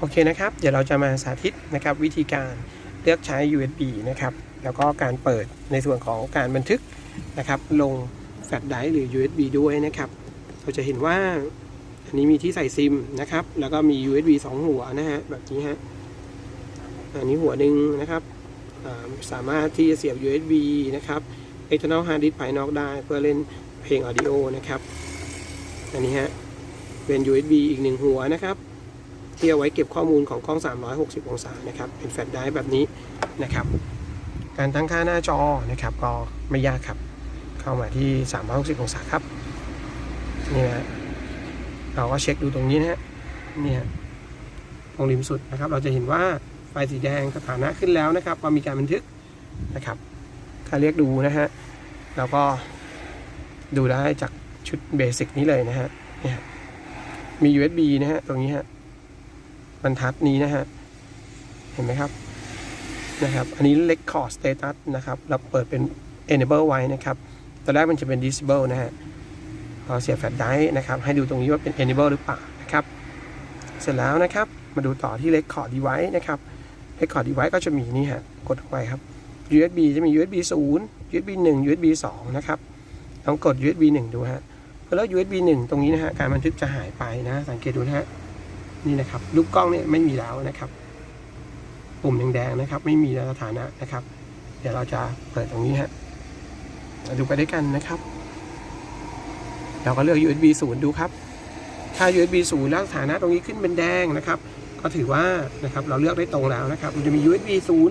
โอเคนะครับ เดี๋ยวเราจะมาสาธิตนะครับวิธีการเลือกใช้ USB นะครับ แล้วก็การเปิดในส่วนของการบันทึกนะครับ ลงแฟลชไดรฟ์หรือ USB ด้วยนะครับ เราจะเห็นว่าอันนี้มีที่ใส่ซิมนะครับ แล้วก็มี USB 2 หัวนะฮะ แบบนี้ฮะ อันนี้หัวหนึ่งนะครับ สามารถที่จะเสียบ USB นะครับ external hard disk ภายนอกได้ เพื่อเล่นเพลง audio นะครับ อันนี้ฮะ เป็น USB อีกหนึ่งหัวนะครับ ที่เอาไว้เก็บข้อมูลของกล้อง 360 องศานะครับ เป็นแฟลชไดรฟ์แบบนี้นะครับ การตั้งค่าหน้าจอนะครับก็ไม่ยากครับ เข้ามาที่ 360 องศาครับ นี่นะฮะเราก็เช็คดูตรงนี้นะฮะเนี่ยตรงริมสุดนะครับ เราจะเห็นว่าไฟสีแดงสถานะขึ้นแล้วนะครับว่ามีการบันทึกนะครับถ้าเรียกดูนะฮะเราก็ดูได้จากชุดเบสิกนี้เลยนะฮะเนี่ยมี USB นะฮะ ตรงนี้ฮะ รรทัดนี้นะฮะ เห็นไหมครับ นะครับ อันนี้ record status นะครับ เราเปิดเป็น enable ไว้นะครับ ตอนแรกมันจะเป็น disable นะฮะพอเสียแฟลชไดรฟ์นะครับ ให้ดูตรงนี้ว่าเป็น enable หรือเปล่านะครับ เสร็จแล้วนะครับ มาดูต่อที่ record device นะครับ record device ก็จะมีนี่ฮะ กดเข้าไปครับ USB จะมี USB 0 USB 1 USB 2 นะครับ ลองกด USB 1 ดูฮะแล้ว USB 1 ตรงนี้นะฮะ การบันทึกจะหายไปนะ สังเกตดูนะฮะ นี่นะครับรูปกล้องเนี่ยไม่มีแล้วนะครับ ปุ่มแดงๆนะครับ ไม่มีแล้วสถานะนะครับ เดี๋ยวเราจะเปิดตรงนี้ฮะดูไปด้วยกันนะครับ เราก็เลือก USB 0 ดูครับ ถ้า USB 0 แล้วสถานะตรงนี้ขึ้นเป็นแดงนะครับ ก็ถือว่านะครับเราเลือกได้ตรงแล้วนะครับ มันจะมี USB 0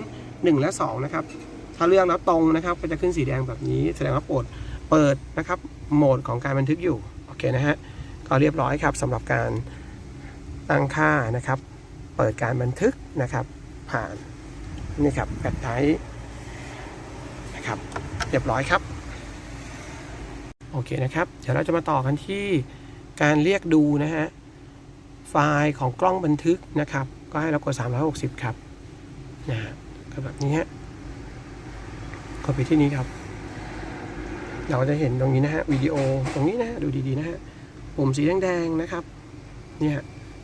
1 และ 2 นะครับ ถ้าเลือกแล้วตรงนะครับ ก็จะขึ้นสีแดงแบบนี้ แสดงว่าโปรดเปิดนะครับ โหมดของการบันทึกอยู่ โอเคนะฮะ ก็เรียบร้อยครับสำหรับการ ตั้งค่านะครับ เปิดการบันทึกนะครับ ผ่านนี่ครับแฟลชไดรฟ์นะครับเรียบร้อยครับ โอเคนะครับ เดี๋ยวเราจะมาต่อกันที่การเรียกดูนะฮะไฟล์ของกล้องบันทึกนะครับ ก็ให้เรากด 360 ครับนะฮะก็แบบนี้ฮะกดไปที่นี้ครับ เราจะเห็นตรงนี้นะฮะวิดีโอตรงนี้นะฮะดูดีๆนะฮะปุ่มสีแดงๆนะครับเนี่ย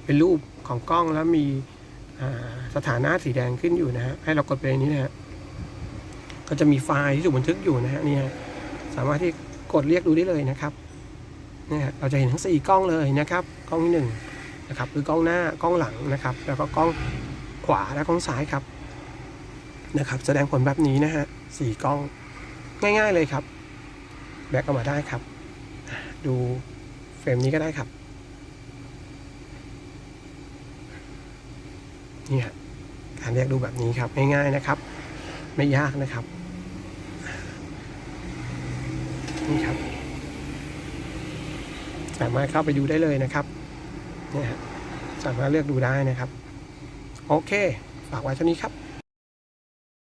เป็นรูปของกล้องแล้วมีสถานะสีแดงขึ้นอยู่นะฮะให้เรากดไปนี้นะฮะก็จะมีไฟล์ที่ถูกบันทึกอยู่นะฮะนี่ยสามารถที่กดเรียกดูได้เลยนะครับเนี่ยเราจะเห็นทั้งสี่กล้องเลยนะครับกล้องที่หนึ่งนะครับคือกล้องหน้ากล้องหลังนะครับ แล้วก็กล้องขวาและกล้องซ้ายครับนะครับ แสดงผลแบบนี้นะฮะสี่กล้องง่ายๆเลยครับ แบกออกมาได้ครับ ดูเฟรมนี้ก็ได้ครับ นี่ยการเรียกดูแบบนี้ครับง่ายๆนะครับ ไม่ยากนะครับนี่ครับ สามารถเข้าไปดูได้เลยนะครับเนี่ยสามารถเลือกดูได้นะครับ โอเค ฝากไว้เท่านี้ครับ